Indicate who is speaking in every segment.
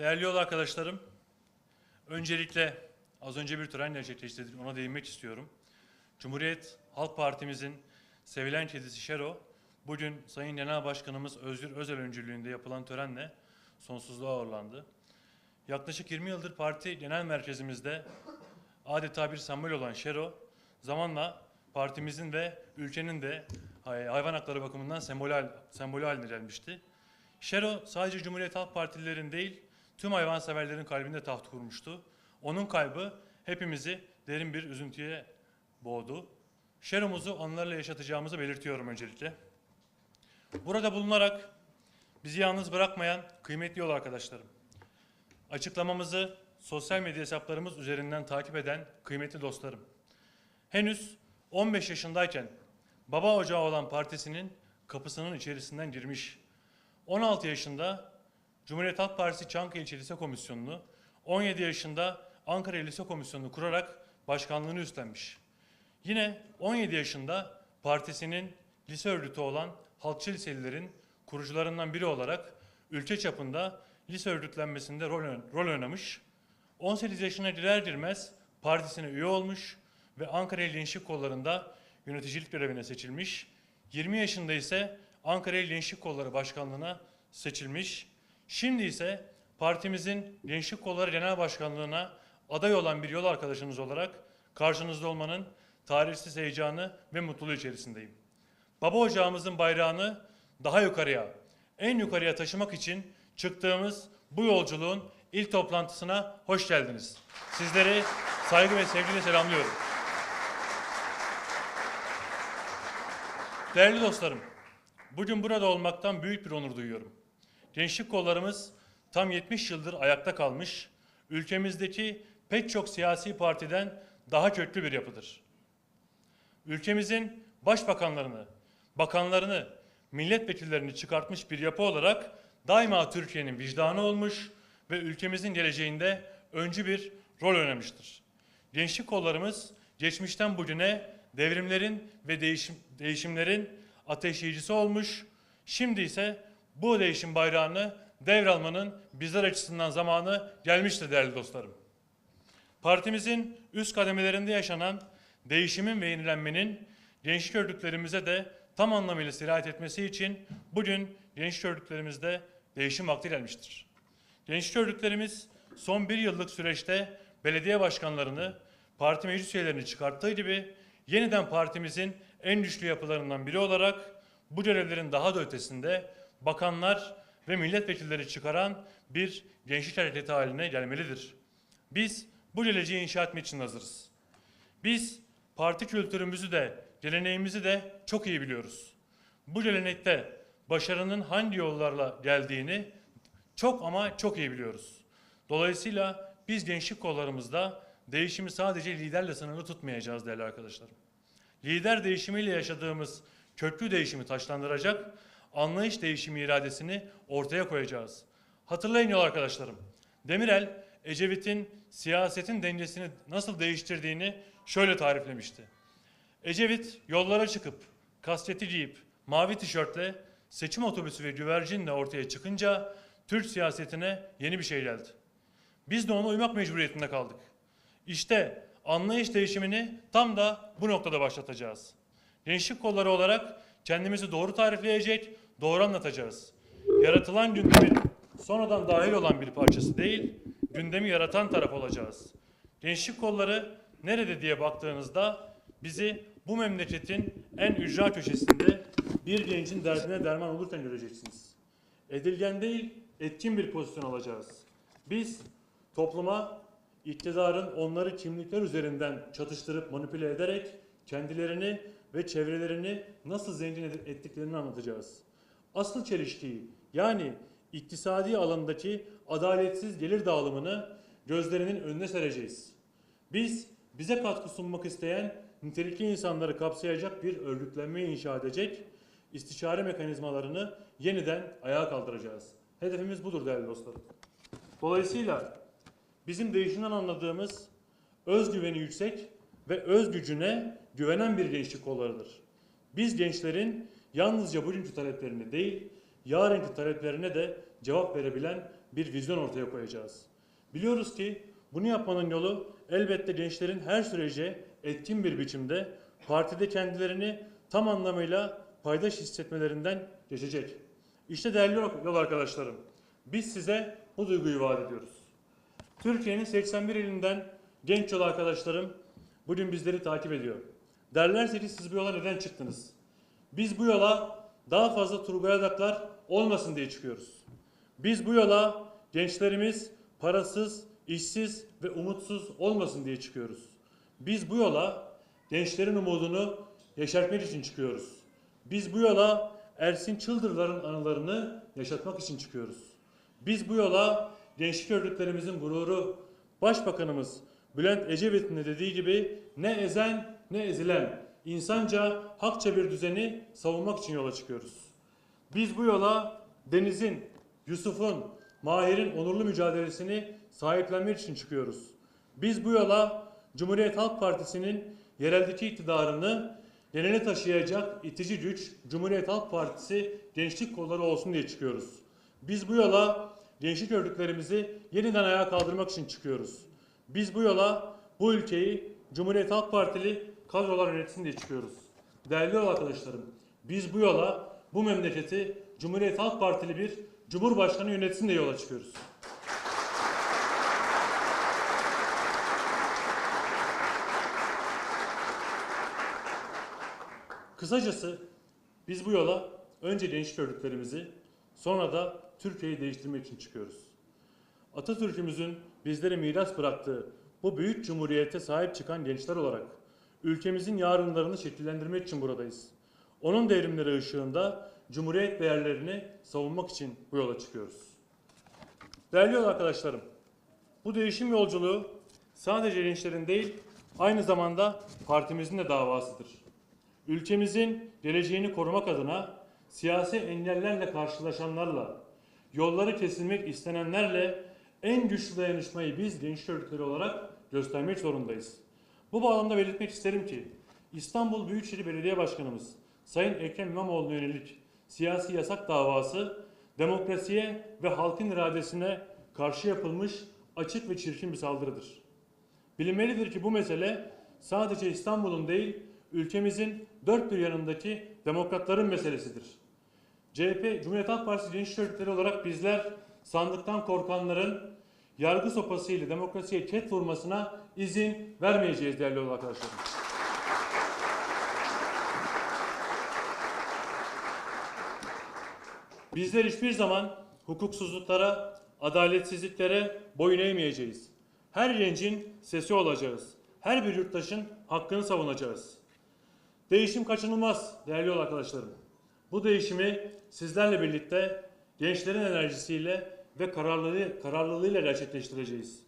Speaker 1: Değerli yol arkadaşlarım, öncelikle az önce bir tören gerçekleştirdik, ona değinmek istiyorum. Cumhuriyet Halk Partimizin sevilen kedisi Şero, bugün Sayın Genel Başkanımız Özgür Özel öncülüğünde yapılan törenle sonsuzluğa uğurlandı. Yaklaşık 20 yıldır parti genel merkezimizde adeta bir sembol olan Şero, zamanla partimizin ve ülkenin de hay- hayvan hakları bakımından sembolü haline gelmişti. Şero sadece Cumhuriyet Halk Partililerin değil, tüm hayvanseverlerin kalbinde taht kurmuştu. Onun kaybı hepimizi derin bir üzüntüye boğdu. Şero'muzu onlarla yaşatacağımızı belirtiyorum öncelikle. Burada bulunarak bizi yalnız bırakmayan kıymetli yol arkadaşlarım. Açıklamamızı sosyal medya hesaplarımız üzerinden takip eden kıymetli dostlarım. Henüz 15 yaşındayken baba ocağı olan partisinin kapısının içerisinden girmiş 16 yaşında Cumhuriyet Halk Partisi Çankaya İlçe Lise Komisyonu'nu, 17 yaşında Ankara Lise Komisyonu'nu kurarak başkanlığını üstlenmiş. Yine 17 yaşında partisinin lise örgütü olan Halkçı Liselilerin kurucularından biri olarak ülke çapında lise örgütlenmesinde rol, rol oynamış. 18 yaşına girer girmez partisine üye olmuş ve Ankara İl Gençlik Kolları'nda yöneticilik görevine seçilmiş. 20 yaşında ise Ankara İl Gençlik Kolları Başkanlığı'na seçilmiş. Şimdi ise partimizin Gençlik Kolları Genel Başkanlığı'na aday olan bir yol arkadaşınız olarak karşınızda olmanın tarihsiz heyecanı ve mutluluğu içerisindeyim. Baba ocağımızın bayrağını daha yukarıya, en yukarıya taşımak için çıktığımız bu yolculuğun ilk toplantısına hoş geldiniz. Sizleri saygı ve sevgiyle selamlıyorum. Değerli dostlarım, bugün burada olmaktan büyük bir onur duyuyorum. Gençlik kollarımız tam 70 yıldır ayakta kalmış, ülkemizdeki pek çok siyasi partiden daha köklü bir yapıdır. Ülkemizin başbakanlarını, bakanlarını, milletvekillerini çıkartmış bir yapı olarak daima Türkiye'nin vicdanı olmuş ve ülkemizin geleceğinde öncü bir rol oynamıştır. Gençlik kollarımız geçmişten bugüne devrimlerin ve değişim, değişimlerin ateşleyicisi olmuş. Şimdi ise bu değişim bayrağını devralmanın bizler açısından zamanı gelmiştir değerli dostlarım. Partimizin üst kademelerinde yaşanan değişimin ve yenilenmenin gençlik örgütlerimize de tam anlamıyla sirayet etmesi için bugün gençlik örgütlerimizde değişim vakti gelmiştir. Gençlik örgütlerimiz son bir yıllık süreçte belediye başkanlarını, parti meclis üyelerini çıkarttığı gibi yeniden partimizin en güçlü yapılarından biri olarak bu görevlerin daha da ötesinde bakanlar ve milletvekilleri çıkaran bir gençlik hareketi haline gelmelidir. Biz bu geleceği inşa etmek için hazırız. Biz parti kültürümüzü de, geleneğimizi de çok iyi biliyoruz. Bu gelenekte başarının hangi yollarla geldiğini çok ama çok iyi biliyoruz. Dolayısıyla biz gençlik kollarımızda değişimi sadece liderle sınırlı tutmayacağız değerli arkadaşlarım. Lider değişimiyle yaşadığımız köklü değişimi taşlandıracak, anlayış değişimi iradesini ortaya koyacağız. Hatırlayın yol arkadaşlarım. Demirel, Ecevit'in siyasetin dengesini nasıl değiştirdiğini şöyle tariflemişti. Ecevit yollara çıkıp, kasketi giyip, mavi tişörtle, seçim otobüsü ve güvercinle ortaya çıkınca Türk siyasetine yeni bir şey geldi. Biz de ona uymak mecburiyetinde kaldık. İşte anlayış değişimini tam da bu noktada başlatacağız. Gençlik kolları olarak kendimizi doğru tarifleyecek, doğru anlatacağız. Yaratılan gündemin sonradan dahil olan bir parçası değil, gündemi yaratan taraf olacağız. Gençlik kolları nerede diye baktığınızda bizi bu memleketin en ücra köşesinde bir gencin derdine derman olurken göreceksiniz. Edilgen değil, etkin bir pozisyon alacağız. Biz topluma iktidarın onları kimlikler üzerinden çatıştırıp manipüle ederek kendilerini ve çevrelerini nasıl zengin ettiklerini anlatacağız. Asıl çelişkiyi yani iktisadi alandaki adaletsiz gelir dağılımını gözlerinin önüne sereceğiz. Biz bize katkı sunmak isteyen nitelikli insanları kapsayacak bir örgütlenme inşa edecek, istişare mekanizmalarını yeniden ayağa kaldıracağız. Hedefimiz budur değerli dostlarım. Dolayısıyla bizim değişimden anladığımız özgüveni yüksek ve öz gücüne güvenen bir gençlik kollarıdır. Biz gençlerin yalnızca bugünkü taleplerini değil, yarınki taleplerine de cevap verebilen bir vizyon ortaya koyacağız. Biliyoruz ki bunu yapmanın yolu elbette gençlerin her sürece etkin bir biçimde partide kendilerini tam anlamıyla paydaş hissetmelerinden geçecek. İşte değerli yol arkadaşlarım, biz size bu duyguyu vaat ediyoruz. Türkiye'nin 81 ilinden genç yol arkadaşlarım bugün bizleri takip ediyor. Derlerse ki siz bu yola neden çıktınız? Biz bu yola daha fazla Turgay Adaklar olmasın diye çıkıyoruz. Biz bu yola gençlerimiz parasız, işsiz ve umutsuz olmasın diye çıkıyoruz. Biz bu yola gençlerin umudunu yeşertmek için çıkıyoruz. Biz bu yola Ersin Çıldırlar'ın anılarını yaşatmak için çıkıyoruz. Biz bu yola gençlik örgütlerimizin gururu, Başbakanımız Bülent Ecevit'in de dediği gibi ne ezen ne ezilen insanca hakça bir düzeni savunmak için yola çıkıyoruz. Biz bu yola Deniz'in, Yusuf'un, Mahir'in onurlu mücadelesini sahiplenmek için çıkıyoruz. Biz bu yola Cumhuriyet Halk Partisi'nin yereldeki iktidarını genele taşıyacak itici güç Cumhuriyet Halk Partisi gençlik kolları olsun diye çıkıyoruz. Biz bu yola gençlik örgütlerimizi yeniden ayağa kaldırmak için çıkıyoruz. Biz bu yola bu ülkeyi Cumhuriyet Halk Partili kadrolar yönetsin diye çıkıyoruz. Değerli yol arkadaşlarım, biz bu yola bu memleketi Cumhuriyet Halk Partili bir Cumhurbaşkanı yönetsin diye yola çıkıyoruz. Kısacası biz bu yola önce gençlik örgütlerimizi sonra da Türkiye'yi değiştirmek için çıkıyoruz. Atatürk'ümüzün bizlere miras bıraktığı bu büyük cumhuriyete sahip çıkan gençler olarak ülkemizin yarınlarını şekillendirmek için buradayız. Onun devrimleri ışığında cumhuriyet değerlerini savunmak için bu yola çıkıyoruz. Değerli arkadaşlarım, bu değişim yolculuğu sadece gençlerin değil, aynı zamanda partimizin de davasıdır. Ülkemizin geleceğini korumak adına siyasi engellerle karşılaşanlarla, yolları kesilmek istenenlerle en güçlü dayanışmayı biz genç örgütleri olarak göstermek zorundayız. Bu bağlamda belirtmek isterim ki İstanbul Büyükşehir Belediye Başkanımız Sayın Ekrem İmamoğlu'na yönelik siyasi yasak davası demokrasiye ve halkın iradesine karşı yapılmış açık ve çirkin bir saldırıdır. Bilinmelidir ki bu mesele sadece İstanbul'un değil, ülkemizin dört bir yanındaki demokratların meselesidir. CHP, Cumhuriyet Halk Partisi genç örgütleri olarak bizler sandıktan korkanların yargı sopasıyla demokrasiye ket vurmasına izin vermeyeceğiz değerli arkadaşlarım. Bizler hiçbir zaman hukuksuzluklara, adaletsizliklere boyun eğmeyeceğiz. Her gencin sesi olacağız. Her bir yurttaşın hakkını savunacağız. Değişim kaçınılmaz değerli yol arkadaşlarım. Bu değişimi sizlerle birlikte gençlerin enerjisiyle ve kararlılığı, kararlılığıyla gerçekleştireceğiz.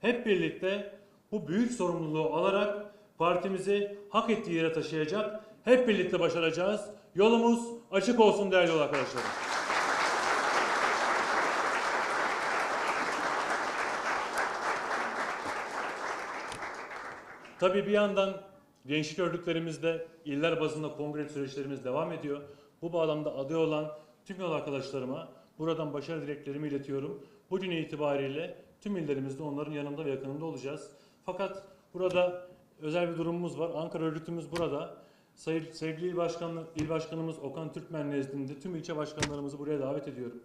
Speaker 1: Hep birlikte bu büyük sorumluluğu alarak partimizi hak ettiği yere taşıyacak, hep birlikte başaracağız. Yolumuz açık olsun değerli yol arkadaşlarım. Tabii bir yandan gençlik örgütlerimizde iller bazında kongre süreçlerimiz devam ediyor. Bu bağlamda aday olan tüm yol arkadaşlarıma buradan başarı dileklerimi iletiyorum. Bugün itibariyle tüm illerimizde onların yanında ve yakınında olacağız. Fakat burada özel bir durumumuz var. Ankara örgütümüz burada. Sayın sevgili il, başkanı, il başkanımız Okan Türkmen nezdinde tüm ilçe başkanlarımızı buraya davet ediyorum.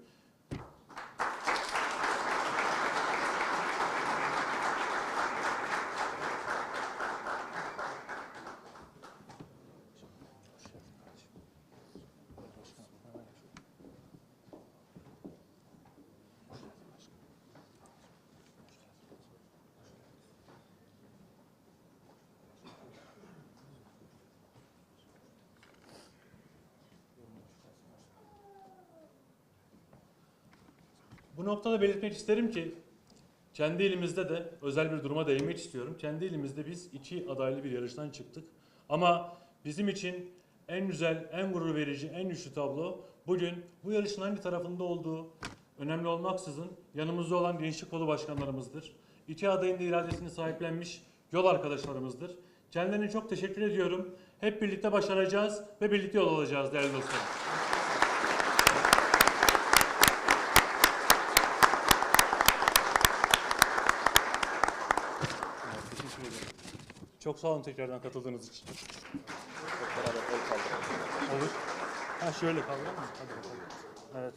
Speaker 1: Bu noktada belirtmek isterim ki kendi elimizde de özel bir duruma değinmek istiyorum. Kendi elimizde biz iki adaylı bir yarıştan çıktık. Ama bizim için en güzel, en gurur verici, en güçlü tablo bugün bu yarışın hangi tarafında olduğu önemli olmaksızın yanımızda olan gençlik kolu başkanlarımızdır. İki adayın da iradesini sahiplenmiş yol arkadaşlarımızdır. Kendilerine çok teşekkür ediyorum. Hep birlikte başaracağız ve birlikte yol alacağız değerli dostlarım. Çok sağ olun tekrardan katıldığınız için.
Speaker 2: Hep beraber el kaldıralım.
Speaker 1: Olur. Ha şöyle kaldıralım mı? Hadi bakalım. Evet.